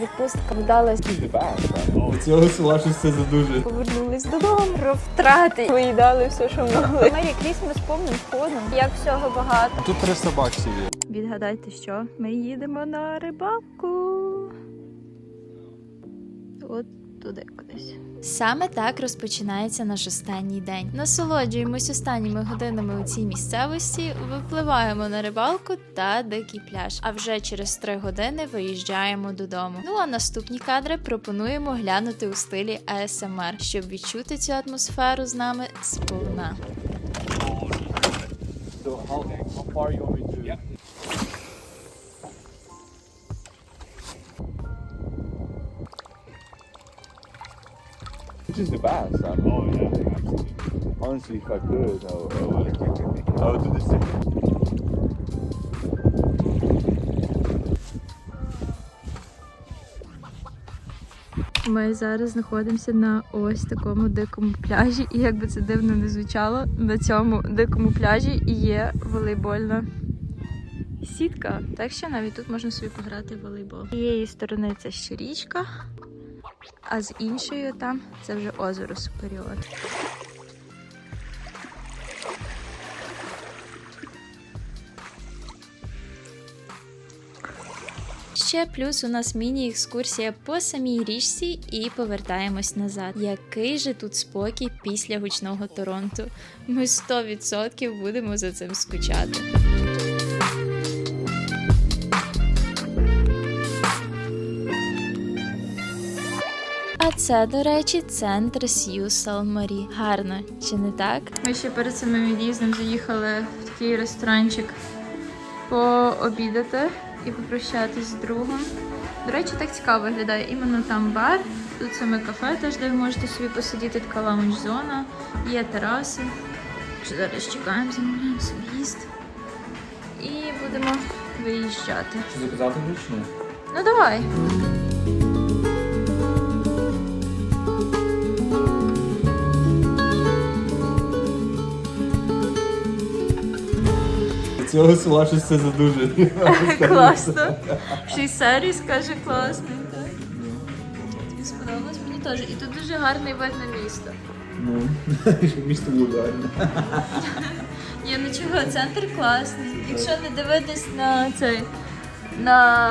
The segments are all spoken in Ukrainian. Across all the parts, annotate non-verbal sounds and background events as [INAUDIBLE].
Відпустка вдалась. Цього села щось все задуже. Повернулись додому. Про втрати виїдали все, що могли. Мері Крісмас повним ходом. Як всього багато. Тут 300 баксів є. Відгадайте, що ми їдемо на рибалку. От туди кудись. Саме так розпочинається наш останній день. Насолоджуємось останніми годинами у цій місцевості, випливаємо на рибалку та дикий пляж. А вже через три години виїжджаємо додому. Ну а наступні кадри пропонуємо глянути у стилі ASMR, щоб відчути цю атмосферу з нами сповна. Is the best. I mean, oh yeah, absolutely. Honestly, if I could, I would, I would, I would do the same. Ми зараз знаходимося на ось такому дикому пляжі, і як би це дивно не звучало, на цьому дикому пляжі є волейбольна сітка. Так що навіть тут можна собі пограти в волейбол. З цієї сторони це ще річка, а з іншої там це вже озеро Суперіор. Ще плюс у нас міні-екскурсія по самій річці і повертаємось назад. Який же тут спокій після гучного Торонто? Ми 100% будемо за цим скучати. Це, до речі, центр Сью Салмарі. Гарно, чи не так? Ми ще перед самим від'їздом заїхали в такий ресторанчик пообідати і попрощатись з другом. До речі, так цікаво виглядає. Іменно там бар, тут саме кафе, теж де ви можете собі посидіти, така лаунж-зона, є тераси. Зараз чекаємо, замовляємо собі їсти. І будемо виїжджати. Чи заказати чи? Ну давай. Цього села щось все задуже. [LAUGHS] Класно. Ще й сервіс каже класний, так? Тобі сподобалось мені теж. І тут дуже гарний вид на місто. Ну, [LAUGHS] місто було гарне. [LAUGHS] Ні, ну чого, центр класний. Якщо не дивитись на цей на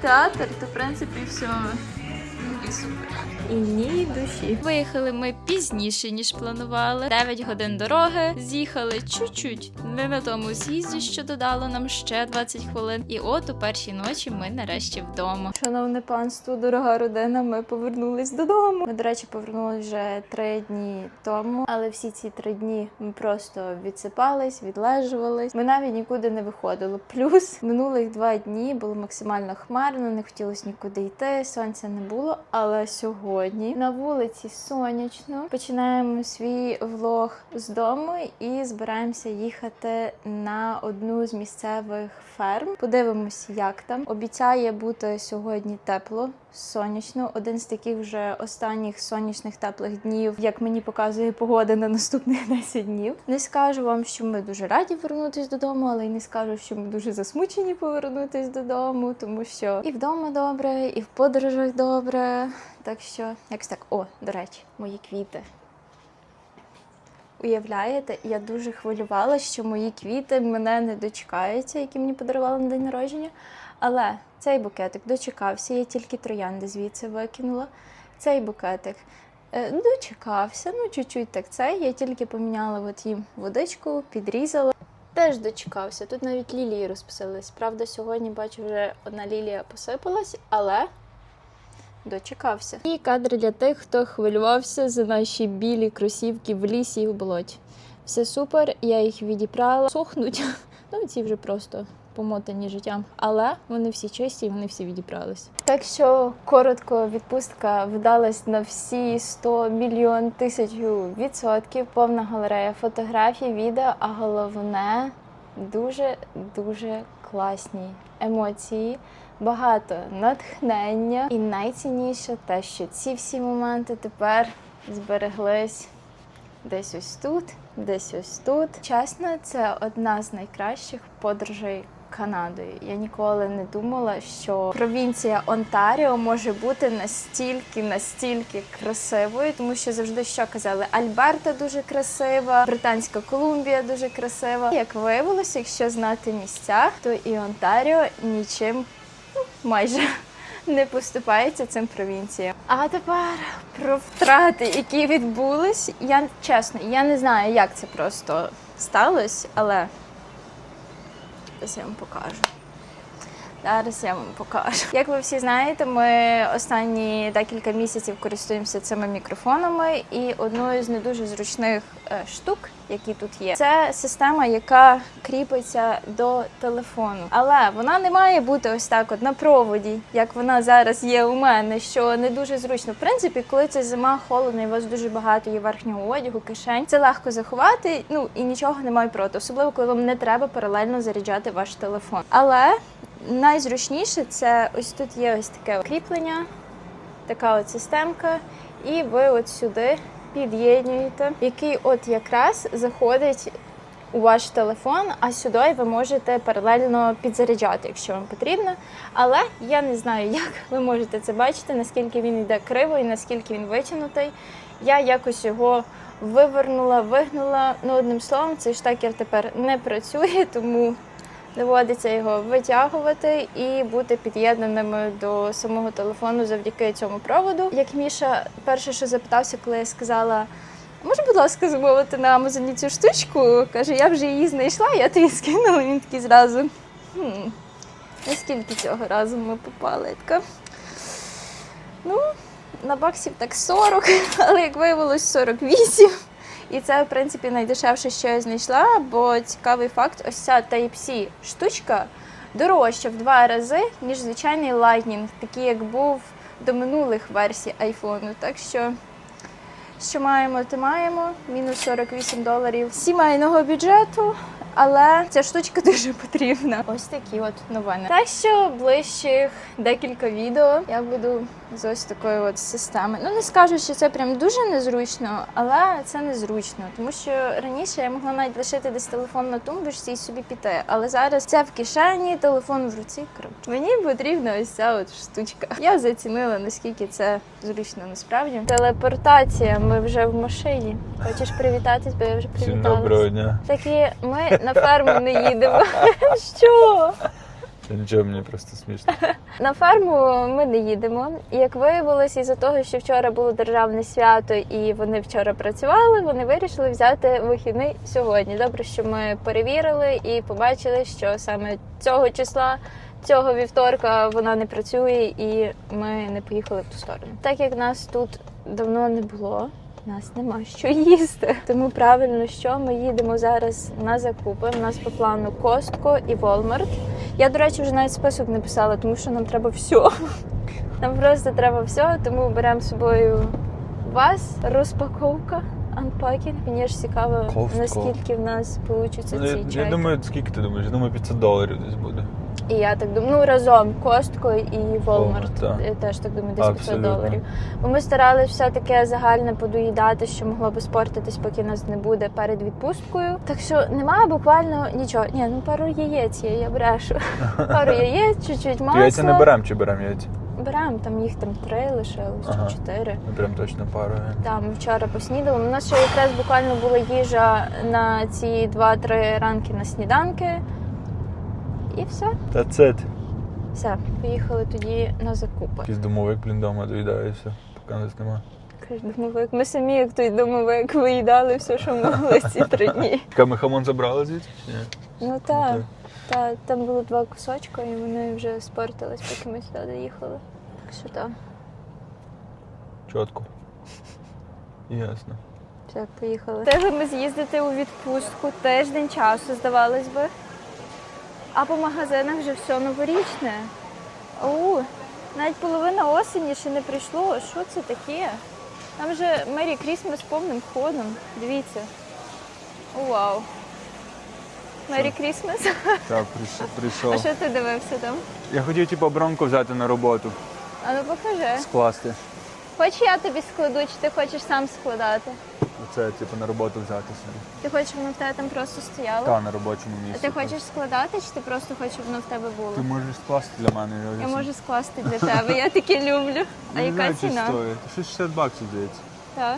театр, то в принципі все і супер. І ні душі. Виїхали ми пізніше, ніж планували. 9 годин дороги. З'їхали чуть-чуть не на тому з'їзді, що додало нам ще 20 хвилин. І от у першій ночі ми нарешті вдома. Шановне панство, дорога родина, ми повернулись додому. Ми, до речі, повернулись вже три дні тому, але всі ці три дні ми просто відсипались, відлежувались. Ми навіть нікуди не виходили. Плюс минулих два дні було максимально хмарно, не хотілося нікуди йти, сонця не було. Але сьогодні на вулиці сонячно починаємо свій влог з дому і збираємося їхати на одну з місцевих ферм. Подивимось, як там. Обіцяє бути сьогодні тепло, сонячно. Один з таких вже останніх сонячних теплих днів, як мені показує погода на наступних [LAUGHS] 10 днів. Не скажу вам, що ми дуже раді повернутися додому, але й не скажу, що ми дуже засмучені повернутися додому, тому що і вдома добре, і в подорожах добре. Так що, якось так, о, до речі, мої квіти. Уявляєте, я дуже хвилювалася, що мої квіти мене не дочекаються, які мені подарували на день народження. Але цей букетик дочекався, я тільки троянди звідси викинула. Цей букетик е, дочекався, ну чуть-чуть так цей. Я тільки поміняла от їм водичку, підрізала. Теж дочекався. Тут навіть лілії розписались. Правда, сьогодні бачу, вже одна лілія посипалась, але дочекався. І кадри для тих, хто хвилювався за наші білі кросівки в лісі і в болоті. Все супер, я їх відібрала, сохнуть. [LAUGHS] Ну, ці вже просто помотані життям. Але вони всі чисті і вони всі відібрались. Так що коротко, відпустка вдалась на всі 100 мільйон тисячу відсотків. Повна галерея фотографій, відео, а головне дуже дуже класні емоції. Багато натхнення, і найцінніше те, що ці всі моменти тепер збереглись десь ось тут, десь ось тут. Чесно, це одна з найкращих подорожей Канадою. Я ніколи не думала, що провінція Онтаріо може бути настільки, настільки красивою, тому що завжди що казали, Альберта дуже красива, Британська Колумбія дуже красива. Як виявилося, якщо знати місця, то і Онтаріо нічим ну, майже. [LAUGHS] Не поступається цим провінціям. А тепер про втрати, які відбулись. Я чесно, я не знаю, як це просто сталося, але зараз я вам покажу. Зараз я вам покажу. [LAUGHS] Як ви всі знаєте, ми останні декілька місяців користуємося цими мікрофонами, і одною з не дуже зручних е, штук, які тут є, це система, яка кріпиться до телефону. Але вона не має бути ось так, от на проводі, як вона зараз є у мене, що не дуже зручно. В принципі, коли це зима, холодно, і у вас дуже багато є верхнього одягу, кишень, це легко заховати. Ну і нічого немає проти, особливо коли вам не треба паралельно заряджати ваш телефон. Але найзручніше це ось тут є ось таке кріплення, така от системка, і ви от сюди під'єднуєте, який от якраз заходить у ваш телефон, а сюди ви можете паралельно підзаряджати, якщо вам потрібно. Але я не знаю, [LAUGHS] як ви можете це бачити, наскільки він йде криво і наскільки він витягнутий. Я якось його вивернула, вигнула. Ну, одним словом, цей штекер тепер не працює, [LAUGHS] тому доводиться його витягувати і бути під'єднаними до самого телефону завдяки цьому проводу. Як Міша перше, що запитався, коли я сказала. Може, будь ласка, замовити на Амазоні цю штучку? Каже, я вже її знайшла, я тобі скинула. Він такий зразу. Хм, наскільки цього разу ми попали? Така. Ну, на баксів так 40, [LAUGHS] але як виявилось 48. І це, в принципі, найдешевше, що я знайшла, бо цікавий факт, ось ця Type-C штучка дорожча в два рази, ніж звичайний Lightning, такий, як був до минулих версій айфону. Так що, що маємо, то маємо. Мінус 48 доларів сімейного бюджету. Але ця штучка [LAUGHS] дуже потрібна. Ось такі от новини. Так що ближчих декілька відео я буду з ось такої от системи. Ну не скажу, що це прям дуже незручно, але це незручно, тому що раніше я могла навіть лишити десь телефон на тумбочці і собі піти. Але зараз це в кишені, телефон в руці. Коротше, мені потрібна ось ця от штучка. Я зацінила наскільки це зручно насправді. Телепортація. Ми вже в машині. Хочеш привітатись, бо я вже Всім привіталась. доброго дня. Такі ми на ферму не їдемо. [LAUGHS] Що? Нічого, мені просто смішно. [LAUGHS] На ферму ми не їдемо. Як виявилось, із-за того, що вчора було державне свято і вони вчора працювали, вони вирішили взяти вихідний сьогодні. Добре, що ми перевірили і побачили, що саме цього числа. Цього вівторка вона не працює, і ми не поїхали в ту сторону. Так як нас тут давно не було, нас нема що їсти. Тому правильно, що ми їдемо зараз на закупи. У нас по плану Костко і Walmart. Я, до речі, вже навіть список не писала, тому що нам треба все. Нам просто треба все, тому беремо з собою вас, розпаковка, анпакінг. Мені ж цікаво, Ковтко. наскільки в нас вийдуться Ну, ці я, я чайки. думаю, скільки ти думаєш? Я думаю, 500 доларів десь буде. І я так думаю, ну разом Костко і Walmart. Walmart, так. Я теж так думаю, десь 500 Абсолютно. доларів. Бо ми старалися все таке загальне подоїдати, що могло би спортитись, поки нас не буде перед відпусткою. Так що немає буквально нічого. Ні, ну пару яєць є, я брешу. [LAUGHS] Пару яєць, чуть-чуть масла. яйця не беремо чи беремо яйця? Беремо, там їх там три лишилось Ага. чи чотири. Ми прям точно пару. Там вчора поснідали. У нас ще якраз буквально була їжа на ці 2-3 ранки на сніданки. І все. That's it. Все, поїхали тоді на закупи. Якийсь домовик, блін, дома доїдає і все, поки нас нема. Домовик. Ми самі, як той домовик, виїдали все, що могли ці три дні. [LAUGHS] Ми хамон забрали звідси? Ну так, та, там було два кусочка, і вони вже спортились, поки ми сюди доїхали. Так що так, Чітко. Ясно. все, поїхали. Встигли ми з'їздити у відпустку тиждень часу, здавалось би. А по магазинах вже все новорічне. Оу, навіть половина осені ще не прийшло. Що це таке? Там вже Мері Крісмас повним ходом. Дивіться. О, вау. Мері Крісмас. Так, А прийшов. що ти дивився там? Я хотів типу бронку взяти на роботу, А ну покажи. скласти. Хоч я тобі складу, чи ти хочеш сам складати? Це типу на роботу взяти собі. Ти хочеш, щоб воно в тебе там просто стояло? Та на робочому місці. А ти хочеш складати, чи ти просто хочеш, щоб воно в тебе було? Ти можеш скласти для мене. Я можу скласти для тебе, я таке люблю. А яка ціна? стоїть. 60 баксів, здається. Так.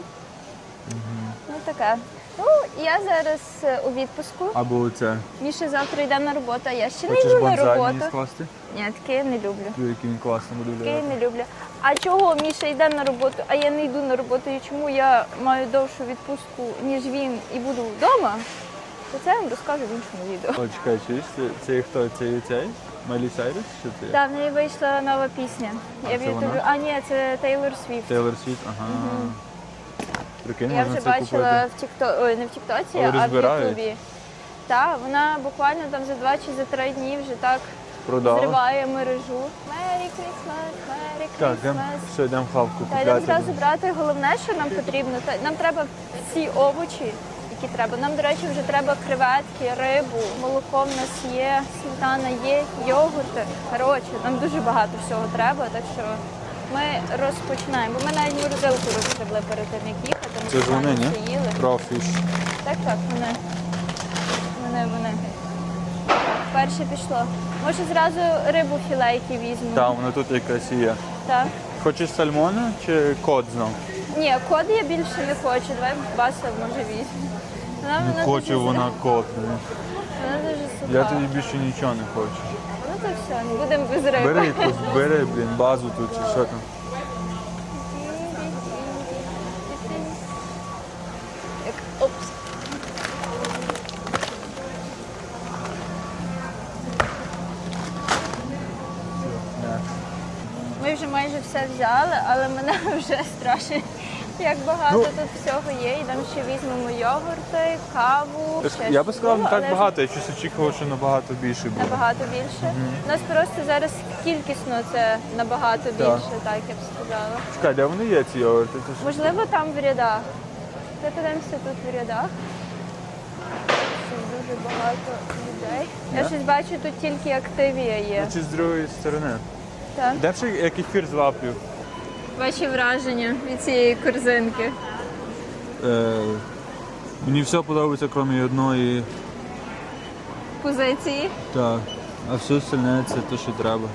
Ну таке. Ну, я зараз е, у відпуску. Або оце. Міша завтра йде на роботу, а я ще не Хочеш йду на бонзай мені роботу. скласти? Ні, таке я не люблю. Диви, Який він класно буде Таке я виглядати. не люблю. А чого Міша йде на роботу, а я не йду на роботу? І чому я маю довшу відпустку, ніж він, і буду вдома? То це я вам розкажу в іншому відео. О, чекай, чуєш? Це, це хто? Це і цей? Майлі Сайрус? Що це? Так, в неї вийшла нова пісня. А, Я це в Ютубі. вона? А, ні, це Тейлор Свіфт. Тейлор Світ? Ага. Прикинь, Я можна вже це бачила купити. в Тікто... Ой, не в Тіктоці, Але а в розбирають? Ютубі. Так, вона буквально там за два чи за три дні вже так Продала? зриває мережу. Merry Christmas, Merry Так, йдемо, все, йдемо хавку Та йдемо купляти. зразу брати. Головне, що нам потрібно, та- нам треба всі овочі, які треба. Нам, до речі, вже треба креветки, рибу, молоко в нас є, сметана є, йогурти. Коротше, нам дуже багато всього треба, так що ми розпочинаємо. Бо ми навіть морозилку розгребли перед тим, як їхати. Ми Це ж вони, ні? все їли. Профіш. Так, так, вони. Вони, вони. Перше пішло. Може зразу рибу філейки візьмемо. Там, воно тут якась є. Так. Хочеш сальмона чи кот знов? Ні, код я більше не хочу. Давай баса може візьмемо. Вона, Не вона хоче дуже, вона кот. Вона дуже суха. Я тобі більше нічого не хочу. Ну то все, не будемо без риби. Бери якусь, бери, блін, базу тут чи що там. Як, опс. Ми вже майже все взяли, але мене [LAUGHS] вже страшно, як багато Ну. тут всього є. Йдемо ще візьмемо йогурти, каву. ще Я би сказав, не так але багато, я щось очікував, що набагато більше буде. Набагато більше. У нас просто зараз кількісно це набагато більше, так я б сказала. Чекай, де вони є ці йогурти? Це Можливо, там в рядах. Ми подивимося тут в рядах. Тут дуже багато людей. Я щось бачу, тут тільки активія є. Чи з другої сторони? Так. Де б ще я кефір злаплю? Ваші враження від цієї корзинки. Е, мені все подобається, крім одної. Позиції. Так. А все остальне це те, що треба.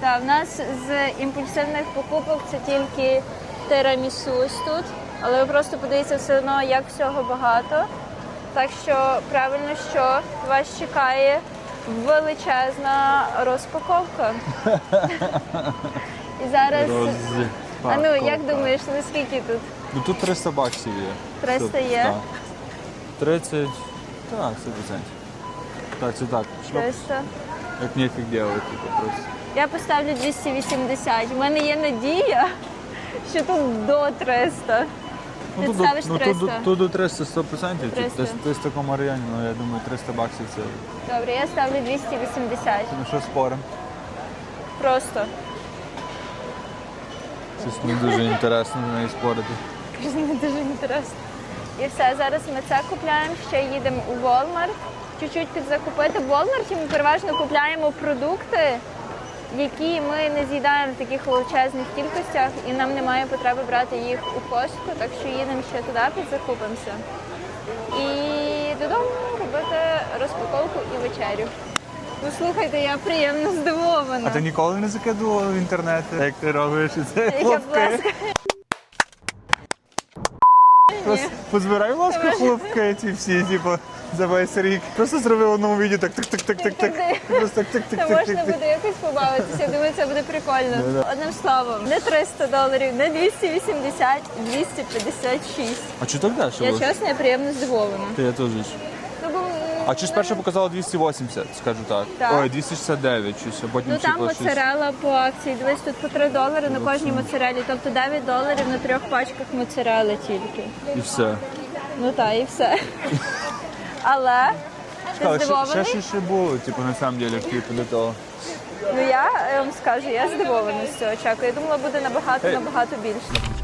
Так, в нас з імпульсивних покупок це тільки тирамісу ось тут. Але ви просто подивіться все одно, як всього багато. Так що правильно, що вас чекає величезна розпаковка. [LAUGHS] І зараз. А ну як думаєш, наскільки тут? Ну тут 300 баксів є. 300 Це- є? Так. 30. Так, 100%. Так, це так. Шльоп, 300. як делать, типу, просто. Я поставлю 280. У мене є надія, що тут до 300. Ну, тут, ставиш ну, тут, 300? до- тут до 300 100%, 300. Десь, десь в такому районі, ну я думаю, 300 баксів це. Добре, я ставлю 280. Ну що спорим? Просто. Щось не дуже інтересно з нею спорити. Мені дуже інтересно. І все, зараз ми це купляємо, ще їдемо у Walmart. Чуть-чуть підзакупити. В Walmart ми переважно купляємо продукти, які ми не з'їдаємо в таких величезних кількостях, і нам немає потреби брати їх у костку, так що їдемо ще туди, підзакупимося. І додому робити розпаковку і вечерю. Ну слухайте, я приємно здивована. А ти ніколи не закидував в інтернет, як ти робиш це хлопки? Просто позбирай, будь ласка, хлопки ці всі, типу, за весь рік. Просто зроби в одному відео так, так, так, так, так, так. Просто так, так, так, Це так, можна так, так. буде якось побавитися. Я думаю, це буде прикольно. Да-да. Одним словом, не 300 доларів, не 280, 256. А чи так дешево? Я чесно, я приємно здивована. Та я теж. А чи спершу показало 280, скажу так. Так. Ой, 269 щось, а потім ну там щось. моцарела по акції. Дивись, тут по 3 долари на кожній моцарелі. Тобто 9 доларів на трьох пачках моцарели тільки. І все. Ну так, і все. Але ти Але ще, здивований? ще, ще, ще було, типу, на самом деле, типу, до того. Ну я е, вам скажу, я здивована з цього чеку. Я думала, буде набагато, набагато більше.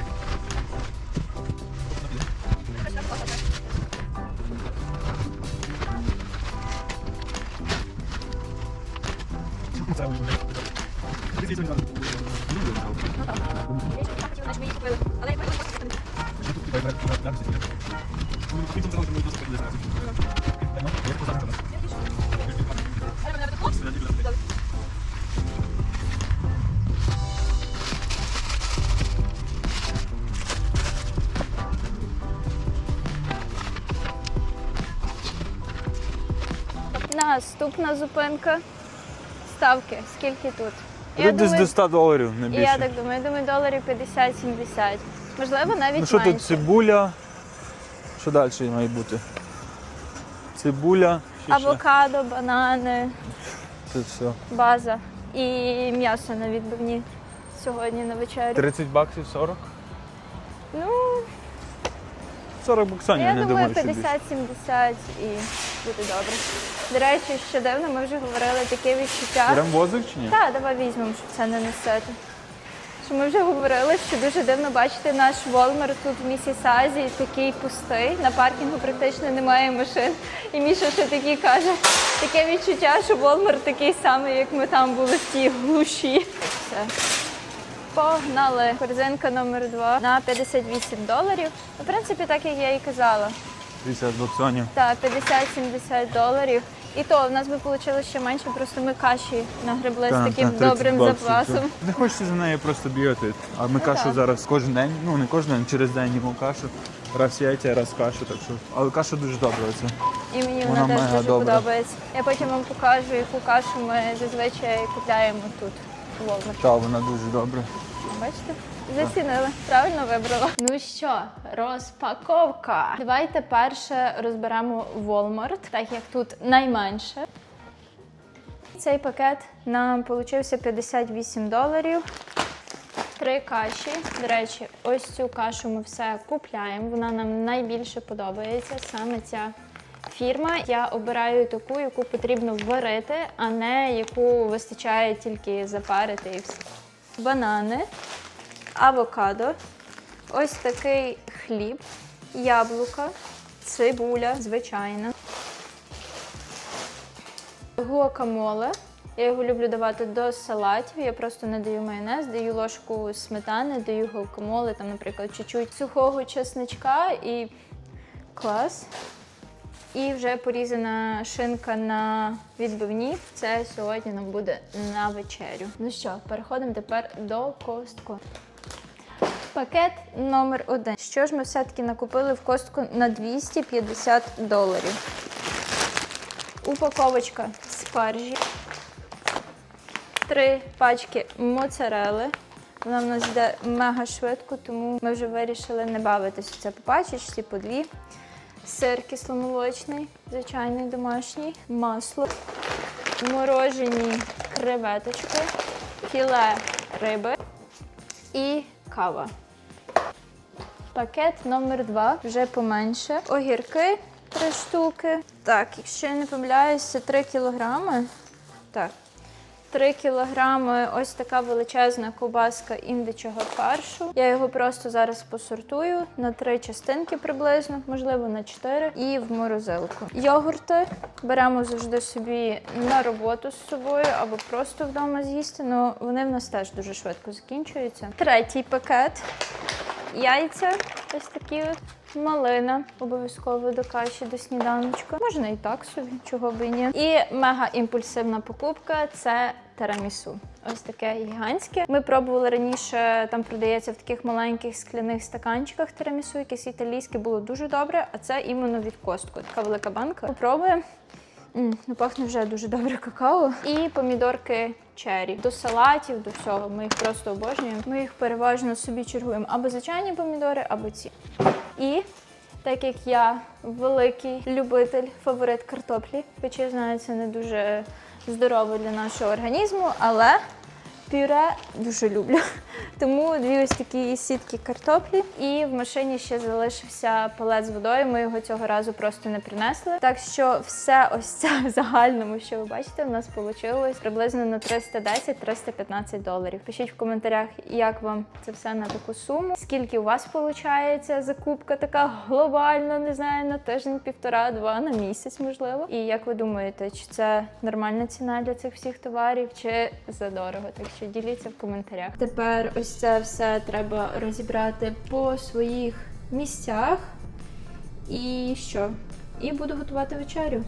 Наступна зупинка. Ставки. Скільки тут? Тут десь до 100 доларів, не більше. я так думаю, я думаю, доларів 50-70. Можливо, навіть Ну що менше. тут цибуля? Що далі має бути? Цибуля. Авокадо, банани, Це все. база і м'ясо на відбивні сьогодні на вечерю. 30 баксів 40? Ну, 40 баксів, я не думаю, думаю, що більше. 50-70 і буде добре. До речі, ще дивно, ми вже говорили таке відчуття. Беремо возик чи ні? Так, давай візьмемо, щоб це не несети. Що ми вже говорили, що дуже дивно бачити наш Волмар тут в Місісазі такий пустий. На паркінгу практично немає машин. І Міша ще такий каже, таке відчуття, що Волмар такий самий, як ми там були в тій глуші. Все. Погнали. Корзинка номер два на 58 доларів. Ну, В принципі, так як я і казала. 50 баксонів. Так, 50-70 доларів. І то в нас би вийшло ще менше, просто ми каші нагребли Та, з таким та, 30 добрим баксів, запасом. та. Не хочеться за нею просто бігати. А ми кашу так. зараз кожен день, ну не кожен день, через день їмо кашу. Раз яйця, раз кашу, так що. Але каша дуже добра оце. І мені Вона вона, теж мега дуже добра. подобається. Я потім вам покажу, яку кашу ми зазвичай купляємо тут. у Walmart. Та, вона дуже добра. Бачите? Зацінили, правильно вибрала. Ну що, розпаковка. Давайте перше розберемо Walmart, так як тут найменше. Цей пакет нам получився 58 доларів. Три каші. До речі, ось цю кашу ми все купляємо. Вона нам найбільше подобається. Саме ця фірма. Я обираю таку, яку потрібно варити, а не яку вистачає тільки запарити і все. Банани, авокадо, ось такий хліб, яблука, цибуля, звичайна. Гуакамоле. Я його люблю давати до салатів. Я просто не даю майонез, даю ложку сметани, даю гуакамоле, там, наприклад, чуть-чуть сухого чесничка і клас. І вже порізана шинка на відбивні. Це сьогодні нам буде на вечерю. Ну що, переходимо тепер до костку. Пакет номер один. Що ж ми все-таки накупили в костку на 250 доларів? Упаковочка спаржі, три пачки моцарели. Вона в нас йде мега швидко, тому ми вже вирішили не бавитися. Це по пачечці, по дві. Сир кисломолочний, звичайний домашній, масло, морожені креветочки, філе риби і кава. Пакет номер два, вже поменше. Огірки три штуки. Так, якщо я не помиляюсь, це 3 кілограми. Так. 3 кілограми ось така величезна ковбаска індичого фаршу. Я його просто зараз посортую на три частинки приблизно, можливо на 4, і в морозилку. Йогурти беремо завжди собі на роботу з собою або просто вдома з'їсти, але вони в нас теж дуже швидко закінчуються. Третій пакет. Яйця ось такі от. Малина обов'язково до каші, до сніданочка. Можна і так собі, чого би і ні. І мега імпульсивна покупка це терамісу. Ось таке гігантське. Ми пробували раніше, там продається в таких маленьких скляних стаканчиках терамісу, якесь італійське було дуже добре, а це іменно від костку. Така велика банка. Попробуємо. Ну, пахне вже дуже добре какао. І помідорки черрі. До салатів, до всього. Ми їх просто обожнюємо. Ми їх переважно собі чергуємо або звичайні помідори, або ці. І так як я великий любитель, фаворит картоплі, хоча знаю, це не дуже здорово для нашого організму, але пюре дуже люблю. [LAUGHS] Тому дві ось такі сітки картоплі. І в машині ще залишився палет з водою. Ми його цього разу просто не принесли. Так що все ось це в загальному, що ви бачите, у нас вийшло приблизно на 310-315 доларів. Пишіть в коментарях, як вам це все на таку суму. Скільки у вас виходить закупка така глобальна, не знаю, на тиждень, півтора, два на місяць, можливо. І як ви думаєте, чи це нормальна ціна для цих всіх товарів, чи задорого? Так що діліться в коментарях. Тепер ось це все треба розібрати по своїх місцях. І що? І буду готувати вечерю.